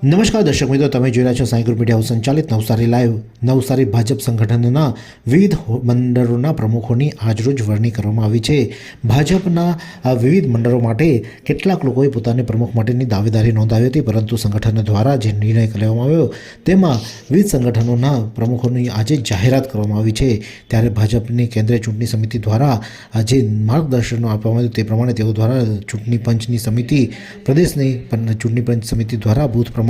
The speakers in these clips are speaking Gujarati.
નમસ્કાર દર્શક મિત્રો, તમે જોઈ રહ્યા છો સાંઈ ગ્રુપ મીડિયા સંચાલિત નવસારી લાઈવ. નવસારી ભાજપ સંગઠનના વિવિધ મંડળોના પ્રમુખોની આજરોજ વરણી કરવામાં આવી છે. ભાજપના વિવિધ મંડળો માટે કેટલાક લોકોએ પોતાને પ્રમુખ માટેની દાવેદારી નોંધાવી હતી, પરંતુ સંગઠન દ્વારા જે નિર્ણય લેવામાં આવ્યો, તેમાં વિવિધ સંગઠનોના પ્રમુખોની આજે જાહેરાત કરવામાં આવી છે. ત્યારે ભાજપની કેન્દ્રીય ચૂંટણી સમિતિ દ્વારા જે માર્ગદર્શનો આપવામાં આવ્યું તે પ્રમાણે તેઓ દ્વારા ચૂંટણી પંચની સમિતિ, પ્રદેશની ચૂંટણી પંચ સમિતિ દ્વારા બૂથ પ્રમાણે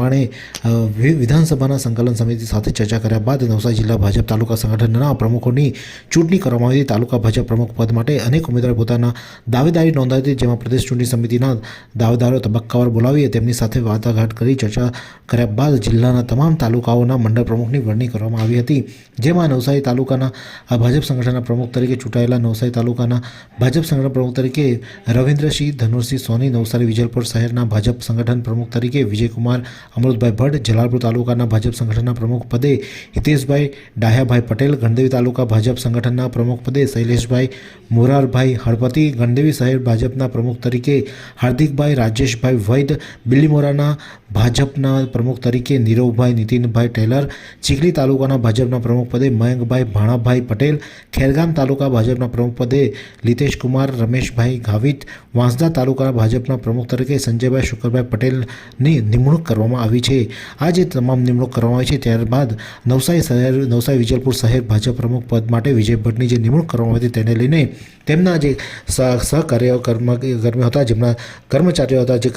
વિ- વિધાનસભાના સંકલન સમિતિ સાથે ચર્ચા કર્યા બાદ નવસારી જિલ્લા ભાજપ તાલુકા સંગઠનના પ્રમુખોની ચૂંટણી કરવામાં આવી તાલુકા ભાજપ પ્રમુખ પદ માટે અનેક ઉમેદવારો પોતાના દાવેદારી નોંધાવી હતી, જેમાં પ્રદેશ ચૂંટણી સમિતિના દાવેદારો તબક્કાવાર બોલાવી તેમની સાથે વાટાઘાટ કરી ચર્ચા કર્યા બાદ જિલ્લાના તમામ તાલુકાઓના મંડળ પ્રમુખની વરણી કરવામાં આવી હતી. જેમાં નવસારી તાલુકાના ભાજપ સંગઠનના પ્રમુખ તરીકે ચૂંટાયેલા નવસારી તાલુકાના ભાજપ સંગઠન પ્રમુખ તરીકે રવિન્દ્રસિંહ, ધનુરસિંહ સોની, નવસારી વિજલપુર શહેરના ભાજપ સંગઠન પ્રમુખ તરીકે વિજયકુમાર અમૃતભાઈ ભટ્ટ, જલાલપુર તાલુકાના ભાજપ સંગઠનના પ્રમુખ પદે હિતેશભાઈ ડાહ્યાભાઈ પટેલ, ગણદેવી તાલુકા ભાજપ સંગઠનના પ્રમુખ પદે શૈલેષભાઈ મોરારભાઈ હળપતિ, ગણદેવી શહેર ભાજપના પ્રમુખ તરીકે હાર્દિકભાઈ રાજેશભાઈ વૈદ બિલ્લીમોરાના ભાજપના પ્રમુખ તરીકે નીરવભાઈ, નીતિનભાઈ ટેલર, ચીખલી તાલુકાના ભાજપના પ્રમુખ પદે મયંકભાઈ ભાણાભાઈ પટેલ, ખેરગામ તાલુકા ભાજપના પ્રમુખ પદે લીતેશ કુમાર રમેશભાઈ ગાવિત, વાંસદા તાલુકા ભાજપના પ્રમુખ તરીકે સંજયભાઈ શુક્રભાઈ પટેલની નિમણૂક કરવામાં આવી છે. આ જે તમામ નિમણૂક કરવામાં આવી છે, ત્યારબાદ નવસારી શહેર, નવસારી વિજલપુર શહેર ભાજપ પ્રમુખ પદ માટે વિજય ભટ્ટની જે નિમણૂક કરવામાં હતી, તેને લઈને તેમના જે સહ સહકાર્ય કર્મ કર્મી હતા, જેમના કર્મચારીઓ હતા, જે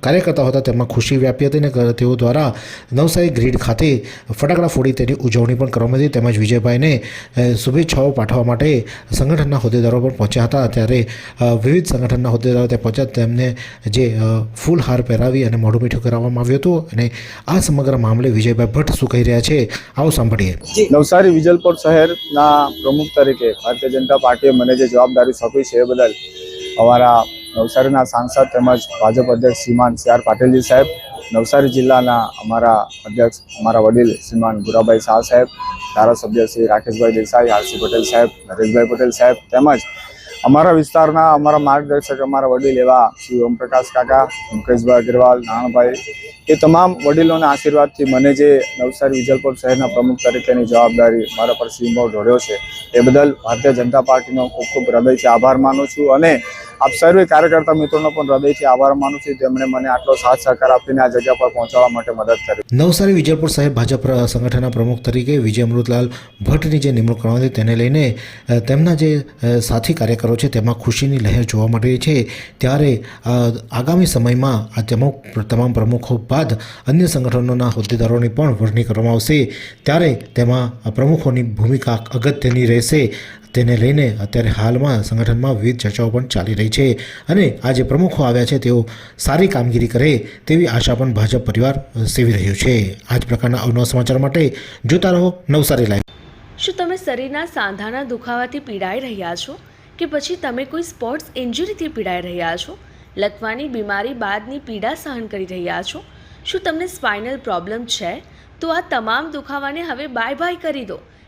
કાર્યકર્તા હતા તેમાં ખુશી વ્યાપી હતી અને તેઓ દ્વારા નવસારી ગ્રીડ ખાતે ફટાકડા ફોડી તેની ઉજવણી પણ કરવામાં હતી તેમજ વિજયભાઈને શુભેચ્છાઓ પાઠવવા માટે સંગઠનના હોદ્દેદારો પણ પહોંચ્યા હતા. ત્યારે વિવિધ સંગઠનના હોદ્દેદારો ત્યાં પહોંચ્યા. તેમને, જે ફૂલહાર પહેરાવી અને મોઢું મીઠું કરાવવામાં આવ્યું હતું. અને આ સમગ્ર મામલે વિજયભાઈ ભટ્ટ શું કહી રહ્યા છે, આવો સાંભળીએ. નવસારી વિજલપોર શહેરના પ્રમુખ તરીકે ભારતીય જનતા પાર્ટીએ મને જે જવાબદારી સોંપી છે એ બદલ અમારા નવસારીના સાંસદ તેમજ ભાજપ અધ્યક્ષ શ્રીમાન સી આર પાટીલજી સાહેબ નવસારી જિલ્લાના અમારા અધ્યક્ષ, અમારા વડીલ શ્રીમાન ગુરાભાઈ શાહ સાહેબ, ધારાસભ્ય શ્રી રાકેશભાઈ દેસાઈ, આરસી પટેલ સાહેબ, નરેશભાઈ પટેલ સાહેબ તેમજ અમારા વિસ્તારના અમારા માર્ગદર્શક, અમારા વડીલ એવા શ્રી ઓમપ્રકાશ કાકા, મુકેશભાઈ અગ્રવાલ, નાણભાઈ એ તમામ વડીલોના આશીર્વાદથી મને જે નવસારી વિજલપુર શહેરના પ્રમુખ તરીકેની જવાબદારી મારા પર સિંહભાવ ઢોળ્યો છે, એ બદલ ભારતીય જનતા પાર્ટીનો ખૂબ ખૂબ હૃદયથી આભાર માનું છું અને આપ સર્વે કાર્યકર્તા મિત્રોનો પણ હૃદયથી આભાર માનું છું. જેમણે મને આટલો સાથ સહકાર આપીને આ જગ્યા પર પહોંચવા માટે મદદ કરી. નવસારી વિજયપુર સાહેબ ભાજપ સંગઠનના પ્રમુખ તરીકે વિજય અમૃતલાલ ભટ્ટની જે નિમણૂક કરવામાં આવી તેને લઈને તેમના જે સાથી કાર્યકરો છે તેમાં ખુશીની લહેર જોવા મળી છે. ત્યારે આગામી સમયમાં આ તમામ તમામ પ્રમુખો બાદ અન્ય સંગઠનોના હોદ્દેદારોની પણ વરણી કરવામાં આવશે. ત્યારે તેમાં પ્રમુખોની ભૂમિકા અગત્યની રહેશે. તેને લઈને અત્યારે હાલમાં સંગઠનમાં વિવિધ ચર્ચાઓ પણ ચાલી રહી છે અને આ જે પ્રમુખો આવ્યા છે, તેઓ સારી કામગીરી કરે તેવી આશા પણ ભાજપ પરિવાર સેવી રહ્યું છે. આ જ પ્રકારના અવનવા સમાચાર માટે જોતા રહો નવસારી લાઈવ. શું તમે શરીરના સાંધાના દુખાવાથી પીડાઈ રહ્યા છો? કે પછી તમે કોઈ સ્પોર્ટ્સ ઇન્જરીથી પીડાઈ રહ્યા છો? લકવાની બીમારી બાદની પીડા સહન કરી રહ્યા છો? શું તમને સ્પાઇનલ પ્રોબ્લેમ છે? તો આ તમામ દુખાવાને હવે બાય બાય કરી દો.